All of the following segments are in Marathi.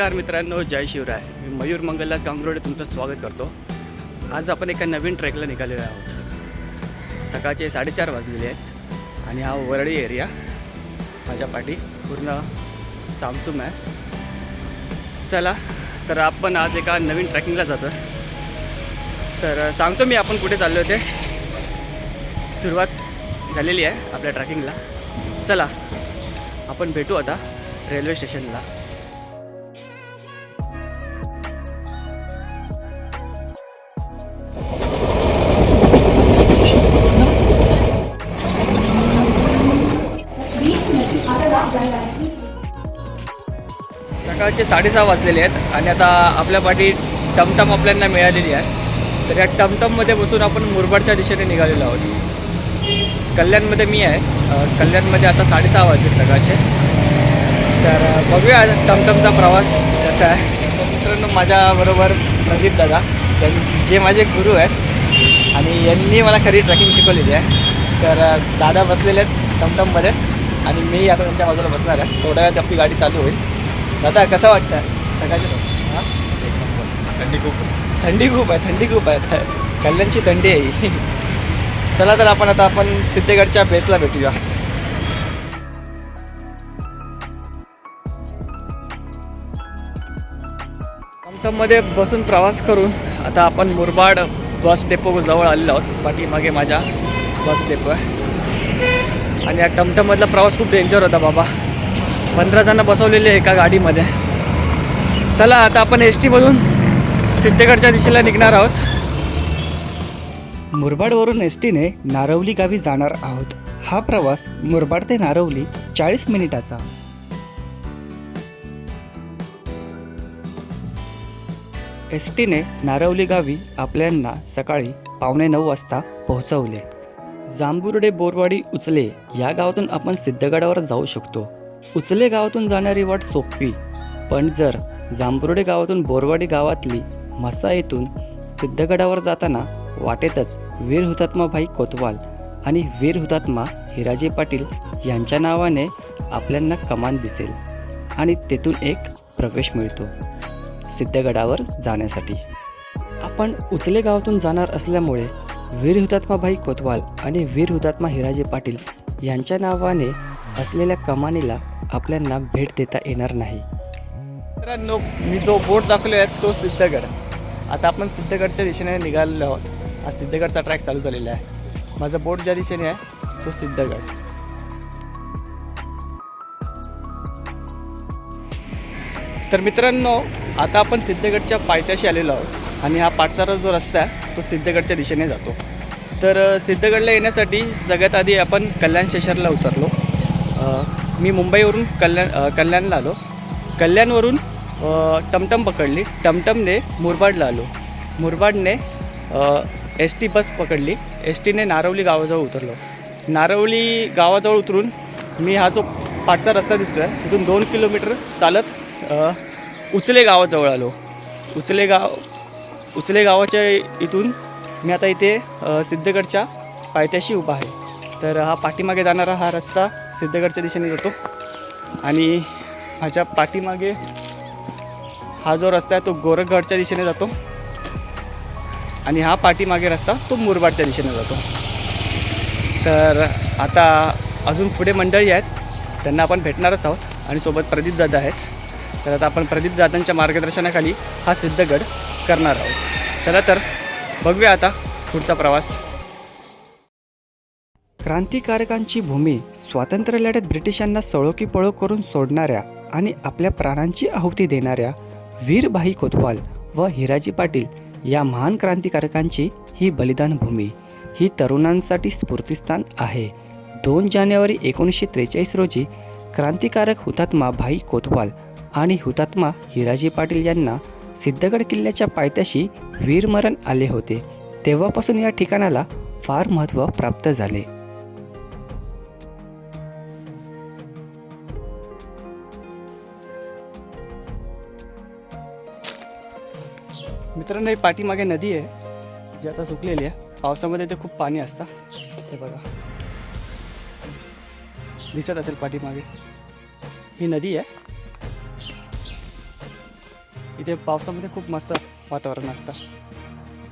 नमस्कार मित्रांनो जय शिवराय. मी मयूर मंगलदास गांगरोडे तुमचं स्वागत करतो. आज आपण एका नवीन ट्रेकला निघालेलो आहोत. सकाळचे साडेचार वाजलेले आहेत आणि हा वरळी एरिया माझ्या पाठी पूर्ण सामसूम आहे. चला तर आपण आज एका नवीन ट्रॅकिंगला जातो. तर सांगतो मी आपण कुठे चाललो ते सुरुवात झालेली आहे आपल्या ट्रॅकिंगला. चला आपण भेटू आता रेल्वे स्टेशनला. सकाळचे साडेसहा वाजलेले आहेत आणि आता आपल्या पाठी टमटम आपल्याला मिळालेली आहे. तर या टमटममध्ये बसून आपण मुरबाडच्या दिशेने निघालेलो आहोत. कल्याणमध्ये मी आहे. कल्याणमध्ये आता साडेसहा वाजले सकाळचे. तर बघूया टमटमचा प्रवास कसा आहे. मित्रांनो माझ्याबरोबर प्रदीप दादा ज्यां- जे माझे गुरु आहेत आणि यांनी मला खरी ट्रॅकिंग शिकवलेली आहे. तर दादा बसलेले आहेत टमटममध्ये आणि मी आता त्यांच्या बाजूला बसणार आहे. थोड्या वेळात आपली गाडी चालू होईल. दादा कसं वाटतं सकाळच्या थंडी खूप थंडी खूप आहे थंडी खूप आहे. कल्याणची थंडी आहे. चला तर आपण आता आपण सिद्धेगडच्या बेसला भेटूया. टमटममध्ये बसून प्रवास करून आता आपण मुरबाड बस डेपो जवळ आलेलो आहोत. पाठीमागे माझ्या बस डेपो आहे. आणि या टमटममधला प्रवास खूप डेंजर होता बाबा. पंधरा जण बसवलेले एका गाडीमध्ये. चला आता आपण एस टीमधून सिद्धगडच्या दिशेला निघणार आहोत. मुरबाडवरून एस टीने नारवली गावी जाणार आहोत. हा प्रवास मुरबाड ते नारवली चाळीस मिनिटाचा. एस टीने नारवली गावी आपल्यांना सकाळी पावणे नऊ वाजता पोहोचवले. जांभुर्डे बोरवाडी उचले या गावातून आपण सिद्धगडावर जाऊ शकतो. उचले गावातून जाणारी वाट सोपी. पण जर जांभरुडे गावातून बोरवाडी गावातली म्हसा येथून सिद्धगडावर जाताना वाटेतच वीर हुतात्माभाई कोतवाल आणि वीर हुतात्मा हिराजी पाटील यांच्या नावाने आपल्यांना कमान दिसेल आणि तेथून एक प्रवेश मिळतो सिद्धगडावर जाण्यासाठी. आपण उचले गावातून जाणार असल्यामुळे वीर हुतात्माभाई कोतवाल आणि वीर हुतात्मा हिराजी पाटील यांच्या नावाने असलेल्या कमानीला आपल्यांना भेट देता येणार नाही. मित्रांनो मी जो बोट दाखवलो आहे तो सिद्धगड. आता आपण सिद्धगडच्या दिशेने निघालेलो आहोत. हा सिद्धगडचा ट्रॅक चालू झालेला आहे. माझा बोट ज्या दिशेने आहे तो सिद्धगड. तर मित्रांनो आता आपण सिद्धगडच्या पायथ्याशी आलेलो आहोत आणि हा पाठचारा जो रस्ता आहे तो सिद्धगडच्या दिशेने जातो. तर सिद्धगडला येण्यासाठी सगळ्यात आधी आपण कल्याण स्टेशनला उतरलो. मी मुंबईवरून कल्याण कल्याणला आलो. कल्याणवरून टमटम पकडली. टमटमने मुरबाडला आलो. मुरबाडने एस टी बस पकडली. एस टीने नारवली गावाजवळ उतरलो. नारवली गावाजवळ उतरून मी हा जो पाठचा रस्ता दिसतो आहे तिथून दोन किलोमीटर चालत उचले गावाजवळ आलो. उचले गाव उचले गावाच्या इथून मी आता इथे सिद्धगडच्या पायथ्याशी उभा आहे. तर हा पाठीमागे जाणारा हा रस्ता सिद्धगडच्या दिशेने जातो. आणि माझ्या पाठीमागे हा जो रस्ता आहे तो गोरखगडच्या दिशेने जातो. आणि हा पाठीमागे रस्ता तो मुरबाडच्या दिशेने जातो. तर आता अजून पुढे मंडळी आहेत. त्यांना आपण भेटणारच आहोत. आणि सोबत प्रदीप दादा आहेत. तर आता आपण प्रदीप दादांच्या मार्गदर्शनाखाली हा सिद्धगड करणार आहोत. चला तर बघूया आता पुढचा प्रवास. क्रांतिकारकांची भूमी स्वातंत्र्य लढ्यात ब्रिटिशांना सळोकी पळो करून सोडणाऱ्या आणि आपल्या प्राणांची आहुती देणाऱ्या वीरभाई कोतवाल व हिराजी पाटील या महान क्रांतिकारकांची ही बलिदान भूमी ही तरुणांसाठी स्फूर्तिस्थान आहे. दोन जानेवारी एकोणीसशे त्रेचाळीस रोजी क्रांतिकारक हुतात्मा भाई कोतवाल आणि हुतात्मा हिराजी पाटील यांना सिद्धगड किल्ल्याच्या पायथ्याशी वीरमरण आले होते. तेव्हापासून या ठिकाणाला फार महत्त्व प्राप्त झाले. मित्रांनो ही पाठीमागे नदी आहे जी आता सुकलेली आहे. पावसामध्ये ते खूप पाणी असतं. हे बघा. दिसत असेल पाठीमागे. ही नदी आहे. इथे पावसामध्ये खूप मस्त वातावरण असतं.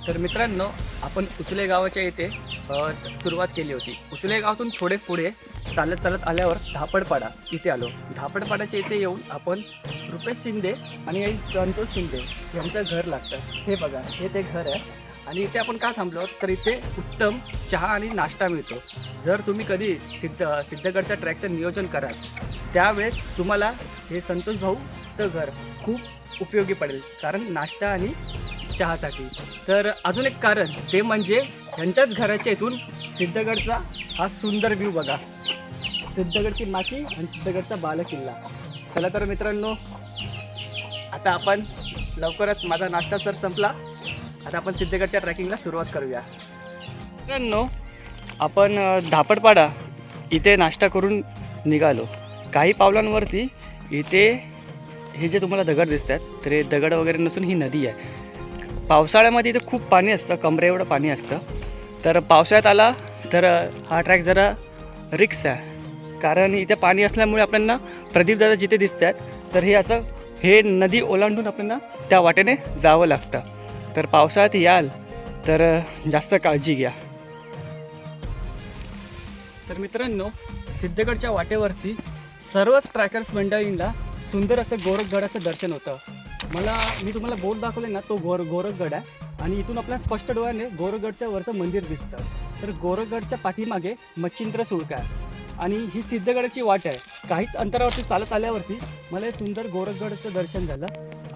तर मित्रांनो आपण उचले गावाच्या इथे सुरुवात केली होती. उचले गावातून थोडे पुढे चालत चालत आल्यावर धापडपाडा इथे आलो. धापडपाड्याच्या इथे येऊन आपण रुपेश शिंदे आणि आई संतोष शिंदे यांचं घर लागतं. हे बघा हे ते घर आहे. आणि इथे आपण का थांबलो तर इथे उत्तम चहा आणि नाश्ता मिळतो. जर तुम्ही कधी सिद्ध सिद्धगडच्या ट्रॅकचं नियोजन कराल त्यावेळेस तुम्हाला हे संतोष भाऊचं घर खूप उपयोगी पडेल. कारण नाश्ता आणि चहासाठी. तर अजून एक कारण ते म्हणजे यांच्याच घराच्या इथून सिद्धगडचा हा सुंदर व्ह्यू बघा. सिद्धगडची माची आणि सिद्धगडचा बालकिल्ला. चला तर मित्रांनो आता आपण लवकरच माझा नाश्ता तर संपला. आता आपण सिद्धगडच्या ट्रॅकिंगला सुरुवात करूया. मित्रांनो आपण धापडपाडा इथे नाश्ता करून निघालो. काही पावलांवरती इथे हे जे तुम्हाला दगड दिसत आहेत तर हे दगड वगैरे नसून ही नदी आहे. पावसाळ्यामध्ये इथे खूप पाणी असतं कमरे एवढं पाणी असतं. तर पावसाळ्यात आला तर हा ट्रॅक जरा रिक्स आहे. कारण इथे पाणी असल्यामुळे आपल्याला प्रदीपदादा जिथे दिसत आहेत तर हे असं हे नदी ओलांडून आपल्याला त्या वाटेने जावं लागतं. तर पावसाळ्यात याल तर जास्त काळजी घ्या. तर मित्रांनो सिद्धगडच्या वाटेवरती सर्वच ट्रॅकर्स मंडळींना सुंदर असं गोरखगडाचं दर्शन होतं. मला मी तुम्हाला बोर्ड दाखवले ना तो गोर गोरखगड आहे. आणि इथून आपल्या स्पष्ट डोळ्याने गोरखगडच्या वरचं मंदिर दिसतं. तर गोरखगडच्या पाठीमागे मच्छिंद्र सुळका आहे. आणि ही सिद्धगडाची वाट आहे. काहीच अंतरावरती चालत आल्यावरती मला हे सुंदर गोरखगडचं दर्शन झालं.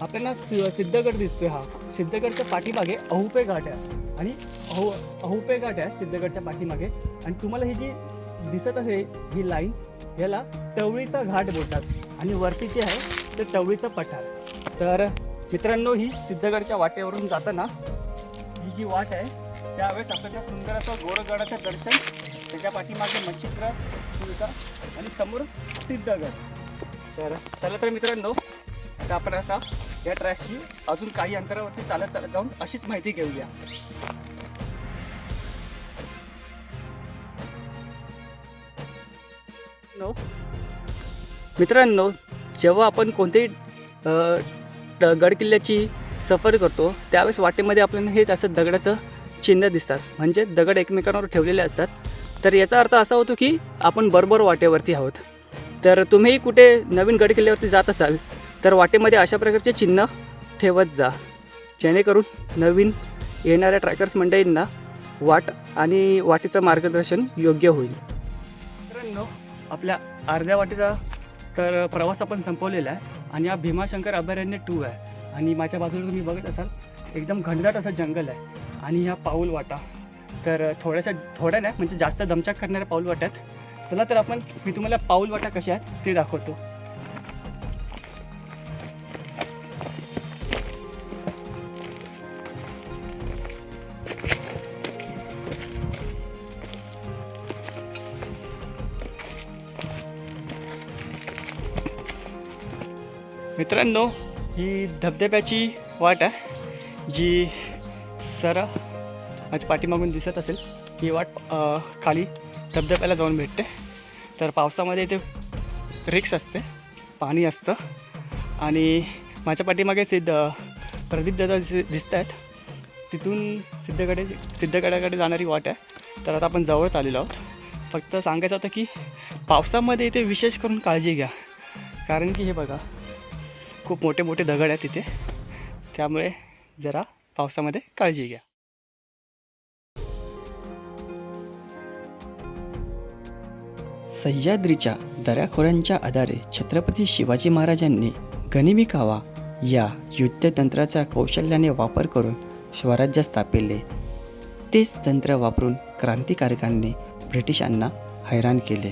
आपल्याला सि- सिद्धगड दिसतोय हा. सिद्धगडच्या पाठीमागे अहुपे घाट आहे. आणि अहु अहुपे घाट आहे सिद्धगडच्या पाठीमागे. आणि तुम्हाला ही जी दिसत असे ही लाईन याला टवळीचा घाट बोलतात. आणि वरती जे आहे ते टवळीचं पठार. तर मित्रांनो ही सिद्धगडच्या वाटेवरून जाताना ही जी वाट आहे त्यावेळेस आपल्याला सुंदर असं गोरगडाचं दर्शन त्याच्या पाठीमागे मच्छित्र सुलका आणि समोर सिद्धगड तर चला तर मित्रांनो आता आपण असा या ट्रॅकची अजून काही अंतरावरती चालत चालत जाऊन अशीच माहिती घेऊया. नो मित्रांनो जेव्हा आपण कोणतेही गडकिल्ल्याची सफर करतो त्यावेळेस वाटेमध्ये आपल्याला हे असं दगडाचं चिन्ह दिसतात. म्हणजे दगड एकमेकांवर ठेवलेले असतात. तर याचा अर्थ असा होतो की आपण बरोबर वाटेवरती आहोत. तर तुम्ही कुठे नवीन गडकिल्ल्यावरती जात असाल तर वाटेमध्ये अशा प्रकारचे चिन्ह ठेवत जा. जेणेकरून नवीन येणाऱ्या ट्रॅकर्स मंडळींना वाट आणि वाटेचं मार्गदर्शन योग्य होईल. मित्रांनो आपल्या अर्ध्या वाटेचा तर प्रवास आपण संपवलेला आहे आणि हा भीमाशंकर अभयारण्य टू आहे. आणि माझ्या बाजूला तुम्ही बघत असाल एकदम घनदाट असं जंगल आहे. आणि ह्या पाऊल वाटा. तर थोड्याशा थोड्या नाही म्हणजे जास्त दमचाक करणाऱ्या पाऊल वाट्यात. चला तर आपण मी तुम्हाला पाऊल वाटा कशा आहेत ते दाखवतो. मित्रांनो ही धबधब्याची वाट आहे जी सर माझ्या पाठीमागून दिसत असेल ही वाट खाली धबधब्याला जाऊन भेटते. तर पावसामध्ये इथे रिक्स असते पाणी असतं. आणि माझ्या पाठीमागे सिद्ध प्रदीप दादा दिसत आहेत तिथून सिद्धकडे सिद्धगडाकडे जाणारी वाट आहे. तर आता आपण जवळच आलेलो आहोत. फक्त सांगायचं होतं की पावसामध्ये इथे विशेष करून काळजी घ्या. कारण की हे बघा खूप मोठे मोठे दगड आहेत तिथे त्यामुळे जरा पावसामध्ये काळजी घ्या. सह्याद्रीच्या दऱ्याखोऱ्यांच्या आधारे छत्रपती शिवाजी महाराजांनी गनिमी कावा या युद्धतंत्राचा कौशल्याने वापर करून स्वराज्य स्थापिले. तेच तंत्र वापरून क्रांतिकारकांनी ब्रिटिशांना हैराण केले.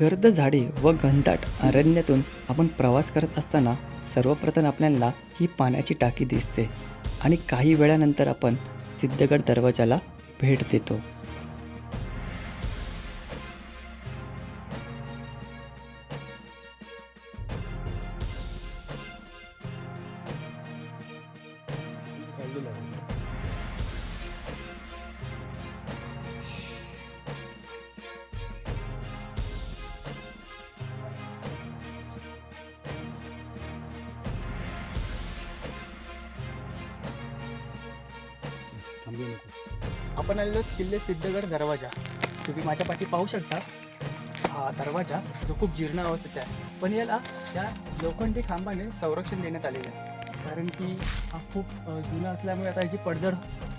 गर्द झाडे व घनदाट अरण्यातून आपण प्रवास करत असताना सर्वप्रथम आपल्याला ही पाण्याची टाकी दिसते आणि काही वेळानंतर आपण सिद्धगड दरवाजाला भेट देतो. किल्ले सिद्धगड दरवाजा. तुम्ही माझ्या पाठी पाहू शकता. हा दरवाजा जो खूप जीर्ण अवस्थेत आहे. पण याला या लोखंडी खांबाने संरक्षण देण्यात आलेलं आहे. कारण की हा खूप जुना असल्यामुळे आता याची पडझड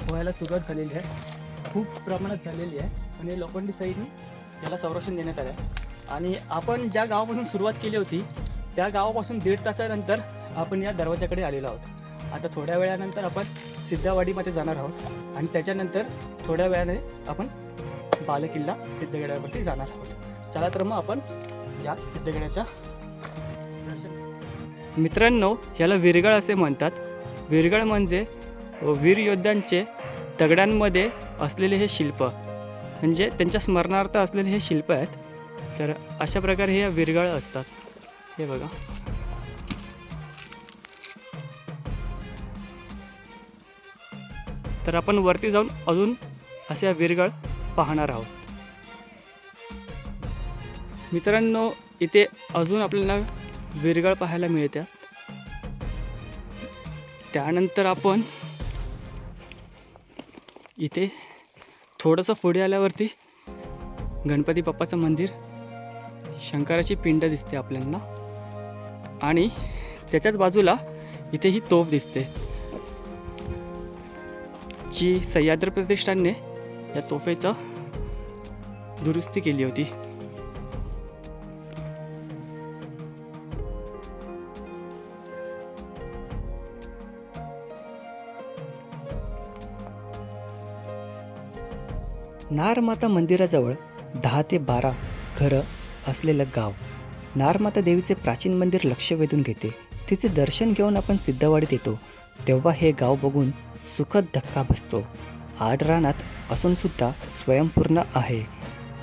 व्हायला सुरुवात झालेली आहे. खूप प्रमाणात झालेली आहे. आणि लोखंडी सहीने याला संरक्षण देण्यात आलं आहे आणि आपण ज्या गावापासून सुरुवात केली होती त्या गावापासून दीड तासानंतर आपण या दरवाजाकडे आलेलो आहोत. आता थोड्या वेळानंतर आपण सिद्धावाडीमध्ये जाणार आहोत. आणि त्याच्यानंतर थोड्या वेळाने आपण बालकिल्ला सिद्धगडावरती जाणार आहोत. चला तर मग आपण या सिद्धगडाच्या मित्रांनो याला विरगळ असे म्हणतात. विरगळ म्हणजे वीर योद्ध्यांचे दगडांमध्ये असलेले हे शिल्प. म्हणजे त्यांच्या स्मरणार्थ असलेले हे शिल्प आहेत. तर अशा प्रकारे हे विरगळ असतात. हे बघा. तर आपण वरती जाऊन अजून अशा विरगळ पाहणार आहोत. मित्रांनो इथे अजून आपल्याला विरगळ पाहायला मिळत्या त्यानंतर आपण इथे थोडंसं पुढे आल्यावरती गणपती बाप्पाचं मंदिर. शंकराची पिंड दिसते आपल्याला. आणि त्याच्याच बाजूला इथे ही तोफ दिसते. जी सह्याद्र प्रतिष्ठानने या तोफेचं दुरुस्ती केली होती. नारमाता मंदिराजवळ दहा ते बारा घरं असलेलं गाव नारमाता देवीचे प्राचीन मंदिर लक्ष वेधून घेते. तिचे दर्शन घेऊन आपण सिद्धवाडीत येतो. तेव्हा हे गाव बघून सुखद धक्का बसतो. आड रानात असूनसुद्धा स्वयंपूर्ण आहे.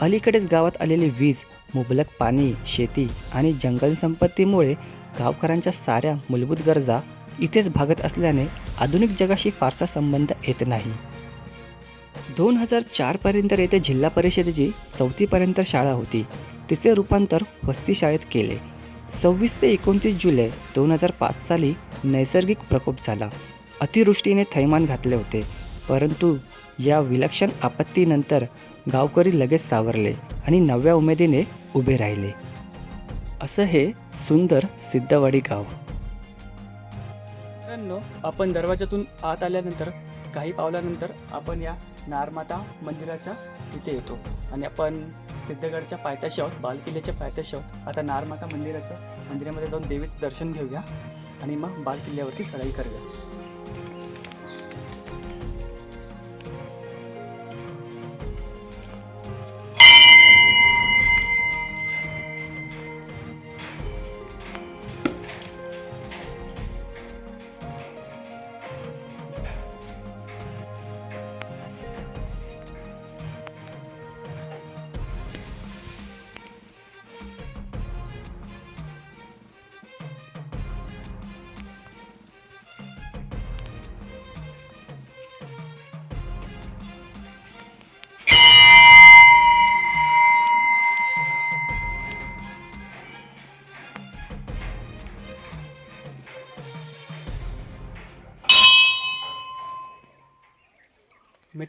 अलीकडेच गावात आलेली वीज मुबलक पाणी शेती आणि जंगल संपत्तीमुळे गावकऱ्यांच्या साऱ्या मूलभूत गरजा इथेच भागत असल्याने आधुनिक जगाशी फारसा संबंध येत नाही. दोन हजार चारपर्यंत येथे जिल्हा परिषदेची चौथीपर्यंत शाळा होती. तिचे रूपांतर वस्ती शाळेत केले. सव्वीस ते एकोणतीस जुलै दोन हजार पाच साली नैसर्गिक प्रकोप झाला. अतिवृष्टीने थैमान घातले होते. परंतु या विलक्षण आपत्तीनंतर गावकरी लगेच सावरले आणि नव्या उमेदीने उभे राहिले. असं हे सुंदर सिद्धवाडी गाव. मित्रांनो आपण दरवाजातून आत आल्यानंतर काही पावल्यानंतर आपण या नारमाता मंदिराच्या इथे येतो. आणि आपण सिद्धगडच्या पायथ्याशी आहोत बालकिल्ल्याच्या पायथ्याशी आहोत. आता नारमाता मंदिराचं मंदिरामध्ये जाऊन देवीचं दर्शन घेऊया आणि मग बालकिल्ल्यावरती चढाई करूया.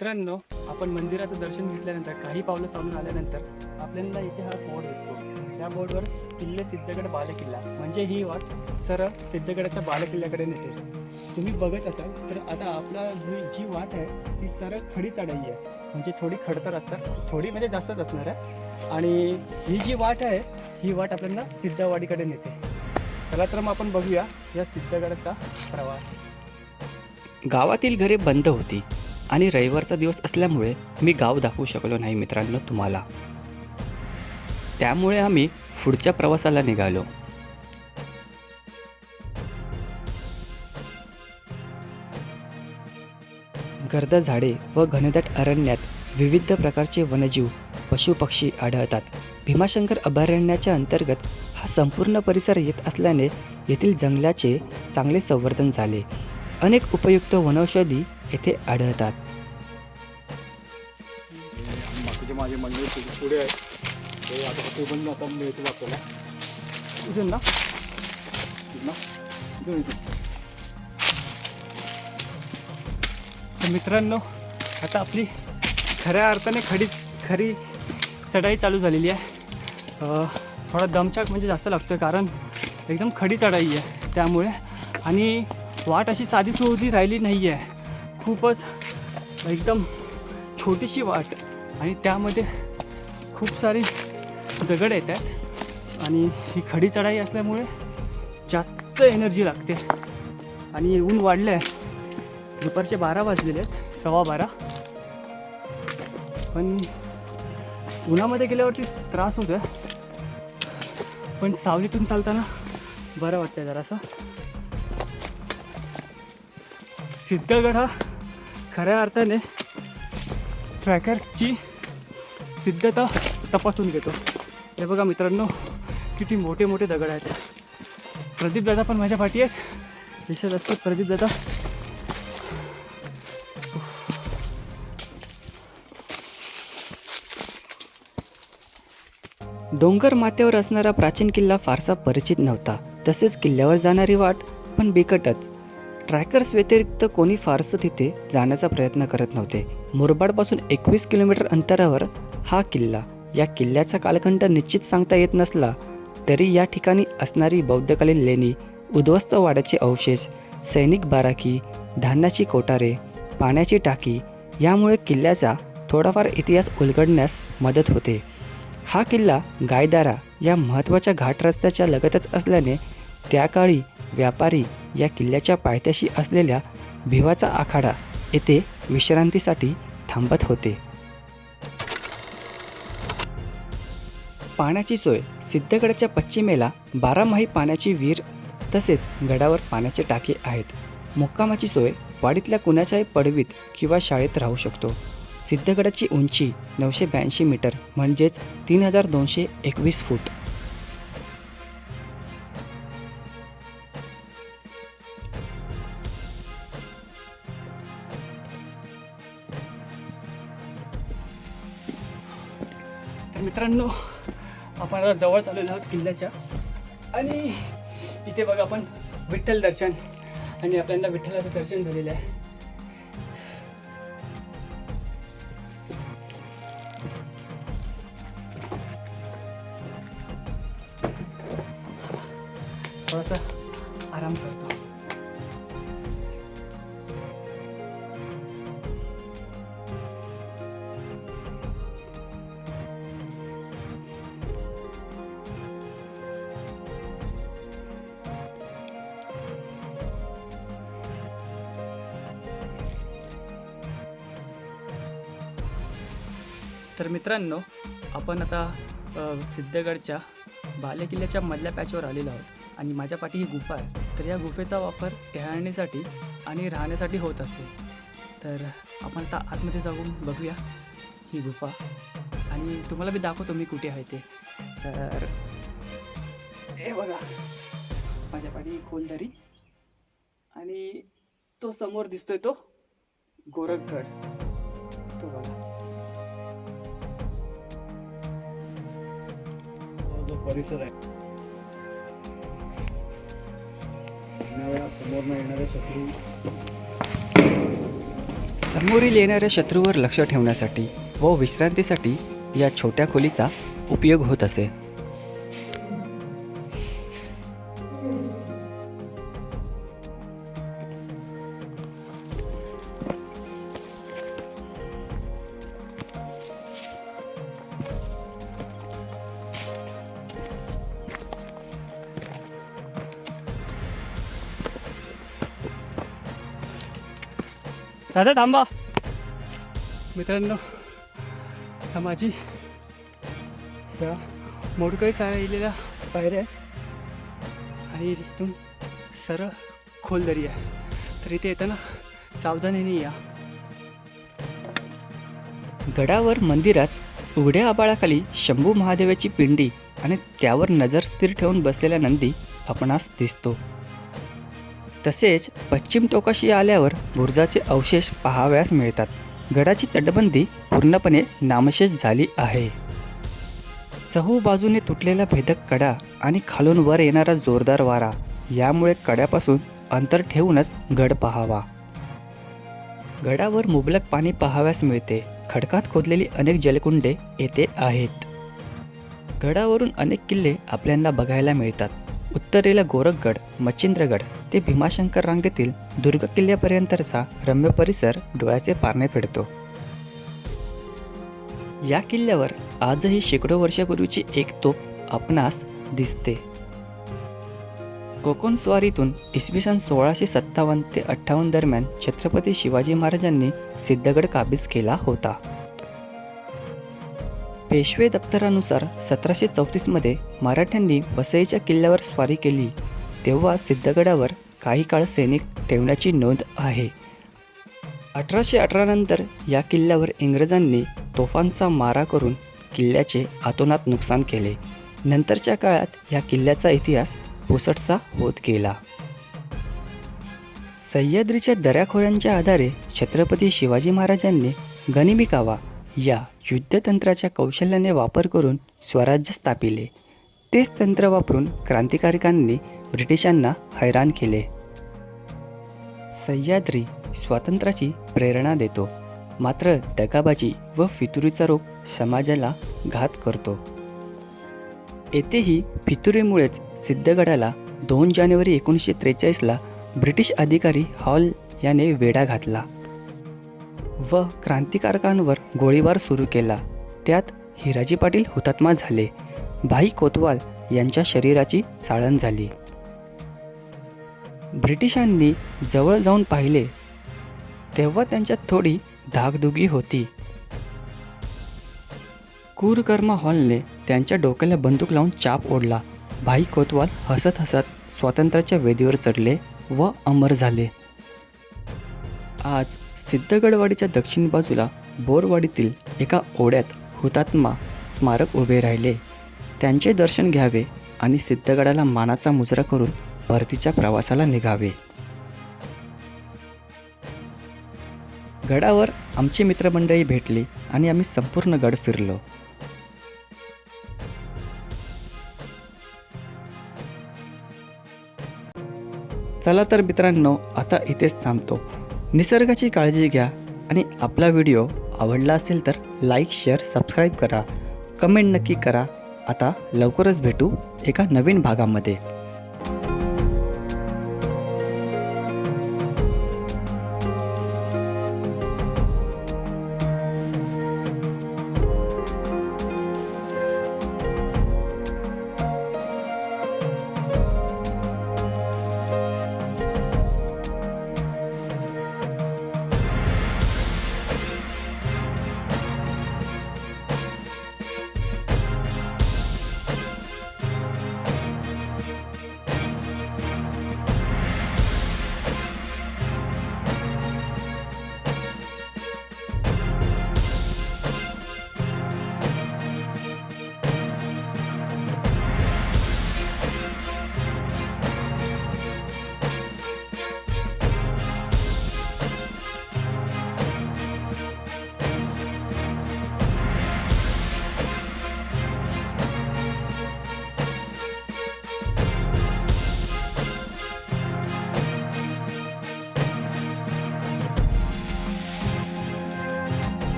मित्रांनो आपण मंदिराचं दर्शन घेतल्यानंतर काही पावलं चालून आल्यानंतर आपल्याला इथे हा बोर्ड दिसतो. त्या बोर्डवर किल्ले सिद्धगड बालेकिल्ला. म्हणजे ही वाट सरळ सिद्धगडाच्या बालेकिल्ल्याकडे नेते. तुम्ही बघत असाल तर आता आपला जी जी वाट आहे ती सरळ खडी चढाई आहे. म्हणजे थोडी खडतर असतात थोडी म्हणजे जास्तच असणार आहे. आणि ही जी वाट आहे ही वाट आपल्याला सिद्धवाडीकडे नेते. चला तर मग आपण बघूया या सिद्धगडाचा प्रवास. गावातील घरे बंद होती. आणि रविवारचा दिवस असल्यामुळे मी गाव दाखवू शकलो नाही मित्रांनो तुम्हाला. त्यामुळे आम्ही पुढच्या प्रवासाला निघालो. गर्द झाडे व घनदाट अरण्यात विविध प्रकारचे वनजीव पशुपक्षी आढळतात. भीमाशंकर अभयारण्याच्या अंतर्गत हा संपूर्ण परिसर येत असल्याने येथील जंगलाचे चांगले संवर्धन झाले. अनेक उपयुक्त वनौषधी येथे आढळतात. बाकीचे माझे मंडळी पुढे- आहेत. आहे ते आता ते पण आता मिळतील आपल्याला इथून ना? इथून तर मित्रांनो आता आपली खऱ्या अर्थाने खडी खरी चढाई चालू झालेली आहे. थोडा दमचाक म्हणजे जास्त लागतो आहे कारण एकदम खडी चढाई आहे त्यामुळे. आणि वाट अशी साधी सोडली राहिली नाही आहे खूपच एकदम छोटीशी वाट आणि त्यामध्ये खूप सारी दगड येत आहेत आणि ही खडी चढाई असल्यामुळे जास्त एनर्जी लागते. आणि ऊन वाढलं आहे दुपारचे बारा वाजलेले आहेत सव्वा बारा. पण उन्हामध्ये गेल्यावरती त्रास होतो आहे पण सावलीतून चालताना बरं वाटतं जरासं. सिद्धगड हा खऱ्या अर्थाने ट्रॅकर्सची सिद्धता तपासून घेतो. हे बघा मित्रांनो किती मोठे मोठे दगड आहेत. प्रदीप दादा पण माझ्या पाठी आहेत. दिसत असतो प्रदीप दादा. डोंगर माथ्यावर असणारा प्राचीन किल्ला फारसा परिचित नव्हता. तसेच किल्ल्यावर जाणारी वाट पण बिकटच. ट्रॅकर्स व्यतिरिक्त कोणी फारसं तिथे जाण्याचा प्रयत्न करत नव्हते. मुरबाडपासून एकवीस किलोमीटर अंतरावर हा किल्ला या किल्ल्याचा कालखंड निश्चित सांगता येत नसला तरी या ठिकाणी असणारी बौद्धकालीन लेणी उद्ध्वस्त वाड्याचे अवशेष सैनिक बाराकी धान्याची कोठारे पाण्याची टाकी यामुळे किल्ल्याचा थोडाफार इतिहास उलगडण्यास मदत होते. हा किल्ला गायदारा या महत्त्वाच्या घाट रस्त्याच्या लगतच असल्याने त्या काळी व्यापारी या किल्ल्याच्या पायथ्याशी असलेल्या भिवाचा आखाडा येथे विश्रांतीसाठी थांबत होते. पाण्याची सोय सिद्धगडाच्या पश्चिमेला बारामाही पाण्याची विहीर तसेच गडावर पाण्याचे टाके आहेत. मुक्कामाची सोय वाडीतल्या कुणाच्याही पडवीत किंवा शाळेत राहू शकतो. सिद्धगडाची उंची नऊशे ब्याऐंशी मीटर म्हणजेच तीन हजार दोनशे एकवीस फूट. मित्रांनो आपण आता जवळ चाललेलो आहोत किल्ल्याच्या. आणि इथे बघा आपण विठ्ठल दर्शन. आणि आपल्याला विठ्ठलाचं दर्शन झालेलं आहे. थोडासा आराम करतो. तर मित्रांनो आपण आता सिद्धगडच्या बालेकिल्ल्याच्या मधल्या पॅचवर आलेलो आहोत आणि माझ्या पाठी ही गुफा आहे. तर या गुफेचा वापर टहळणीसाठी आणि राहण्यासाठी होत असे तर आपण आता आतमध्ये जाऊन बघूया ही गुफा. आणि तुम्हाला मी दाखवतो मी कुठे आहे ते. तर हे बघा माझ्या पाठी ही खोलदरी आणि तो समोर दिसतोय तो गोरखगड. तो बघा. परिसर आहे. येणाऱ्या शत्रू. समोरील येणाऱ्या शत्रूवर लक्ष ठेवण्यासाठी व विश्रांतीसाठी या छोट्या खोलीचा उपयोग होत असे. दादा थांबा मित्रांनो हा माझी ह्या मोडकळी सारा पायऱ्या आहे आणि इथून सरळ खोल दरी आहे तर इथे येताना सावधानीने या गडावर मंदिरात उघड्या आबाळाखाली शंभू महादेवाची पिंडी आणि त्यावर नजर स्थिर ठेवून बसलेला नंदी आपणास दिसतो. तसेच पश्चिम टोकाशी आल्यावर बुर्जाचे अवशेष पहावयास मिळतात. गडाची तटबंदी पूर्णपणे नामशेष झाली आहे. चहू बाजूने तुटलेला भेदक कडा आणि खालून वर येणारा जोरदार वारा यामुळे कड्यापासून अंतर ठेवूनच गड पाहावा. गडावर मुबलक पाणी पाहाव्यास मिळते. खडकात खोदलेली अनेक जलकुंडे येथे आहेत. गडावरून अनेक किल्ले आपल्याला बघायला मिळतात. उत्तरेला गोरखगड मच्छिंद्रगड ते भीमाशंकर रांगेतील दुर्ग किल्ल्यापर्यंतचा रम्य परिसर डोळ्याचे पारणे फेडतो. या किल्ल्यावर आजही शेकडो वर्षापूर्वीची एक तोफ आपणास दिसते. कोकण स्वारीतून इसवी सन सोळाशे सत्तावन्न ते अठ्ठावन्न दरम्यान छत्रपती शिवाजी महाराजांनी सिद्धगड काबीज केला होता. पेशवे दप्तरानुसार सतराशे चौतीसमध्ये मराठ्यांनी वसईच्या किल्ल्यावर स्वारी केली. तेव्हा सिद्धगडावर काही काळ सैनिक ठेवण्याची नोंद आहे. अठराशे अठरा नंतर या किल्ल्यावर इंग्रजांनी तोफांचा मारा करून किल्ल्याचे आतोनात नुकसान केले. नंतरच्या काळात या किल्ल्याचा इतिहास पुसटसा होत गेला. सह्याद्रीच्या दऱ्याखोऱ्यांच्या आधारे छत्रपती शिवाजी महाराजांनी गनिमी कावा या युद्धतंत्राच्या कौशल्याने वापर करून स्वराज्य स्थापिले. तेच तंत्र वापरून क्रांतिकारकांनी ब्रिटिशांना हैराण केले. सह्याद्री स्वातंत्र्याची प्रेरणा देतो. मात्र दगाबाजी व फितुरीचा रोग समाजाला घात करतो. येथेही फितुरीमुळेच सिद्धगडाला दोन जानेवारी एकोणीसशे त्रेचाळीसला ब्रिटिश अधिकारी हॉल याने वेढा घातला व क्रांतिकारकांवर गोळीबार सुरू केला. त्यात हिराजी पाटील हुतात्मा झाले. भाई कोतवाल यांच्या शरीराची चाळण झाली. ब्रिटिशांनी जवळ जाऊन पाहिले तेव्हा त्यांच्यात थोडी धाकधुगी होती. कुरकर्मा हॉलने त्यांच्या डोक्याला बंदूक लावून चाप ओढला. भाई कोतवाल हसत हसत स्वातंत्र्याच्या वेदीवर चढले व अमर झाले. आज सिद्धगडवाडीच्या दक्षिण बाजूला बोरवाडीतील एका ओढ्यात हुतात्मा स्मारक उभे राहिले. त्यांचे दर्शन घ्यावे आणि सिद्धगडाला मानाचा मुजरा करून परतीच्या प्रवासाला निघावे. गडावर आमची मित्रमंडळी भेटली आणि आम्ही संपूर्ण गड फिरलो. चला तर मित्रांनो आता इथेच थांबतो. निसर्गाची काळजी घ्या आणि आपला व्हिडिओ आवडला असेल तर लाईक शेअर सबस्क्राईब करा. कमेंट नक्की करा. आता लवकरच भेटू एका नवीन भागामध्ये.